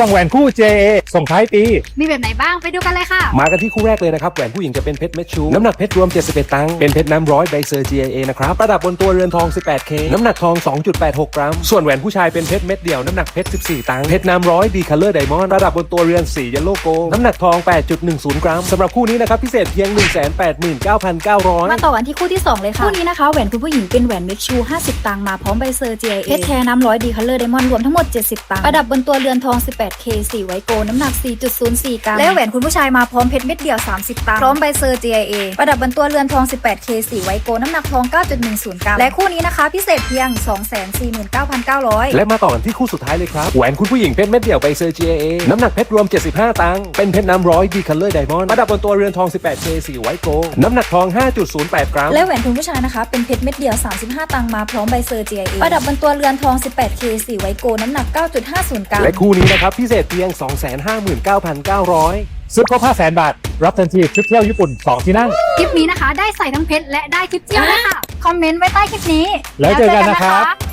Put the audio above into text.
ส่งแหวนคู่ JA ส่งท้ายปี มีแบบไหนบ้างไปดูกันเลยค่ะ มากันที่คู่แรกเลยนะครับแหวนผู้หญิงจะเป็นเพชรเม็ดชู น้ำหนักเพชรรวม 71 ตังค์เป็นเพชรน้ำร้อยใบเซอร์ GIA นะครับประดับบนตัวเรือนทอง 18K น้ำหนักทอง 2.86 กรัม ส่วนแหวนผู้ชายเป็นเพชรเม็ดเดี่ยวน้ำหนักเพชร 14 ตังค์เพชรน้ำร้อยดีคัลเลอร์ไดมอนด์ประดับบนตัวเรือนสีเยลโลโกน้ำหนักทอง 8.10 กรัมสำหรับคู่นี้นะครับพิเศษเพียง 189,900 มาต่อกันที่คู่ที่ 2 เลยค่ะคู่นี้นะคะแหวนคุณผู้หญิงเป็นแหวนเม็ดชู 50 ตังค์มาพร้อมใบเซอร์ JA เพชรแท้น้ำร้อยดีคัลเลอร์ไดมอนด์รวมทั้งหมด 70 ตังค์ประดับบนตัวเรือนทอง 18K 4ไวโกน้ำหนัก 4.04 กรัม และแหวนคุณผู้ชายมาพร้อมเพชรเม็ดเดี่ยว 30 ตังค์พร้อมใบเซอร์ JA ประดับบนตัวเรือนทอง 18K 4ไวโกน้ำหนักทอง 9.10 กรัม และคู่นี้นะคะ พิเศษเพียง 249,900 และมาต่อกันที่คู่สุดท้ายเลยครับ แหวนคุณผู้หญิงเพชรเม็ดเดี่ยวใบเซอร์ GAA น้ำหนักเพชรรวม 75 ตังค์เป็นเพชรน้ำร้อยดีคัลเลอร์ไดมอนด์ประดับบนตัวเรือนทอง 18K 4ไวโกน้ำหนักทอง 5.08 กรัม และแหวนคุณผู้ชายนะคะเป็นเพชรเม็ดเดียว 35 ตังค์มาพร้อมใบเซอร์ GIA ประดับบนตัวเรือนทอง 18K 4ไวโกน้ำหนัก 9.50 กรัมและคู่นี้นะครับพิเศษเพียง 259,900 ซื้อครบ500,000 บาท รับทันทีทริปเที่ยวญี่ปุ่น 2 ที่นั่ง คลิปนี้นะคะ ได้ใส่ทั้งเพชรและได้คลิปเที่ยวเลยค่ะ คอมเมนต์ไว้ใต้คลิปนี้ แล้วเจอกันนะครับ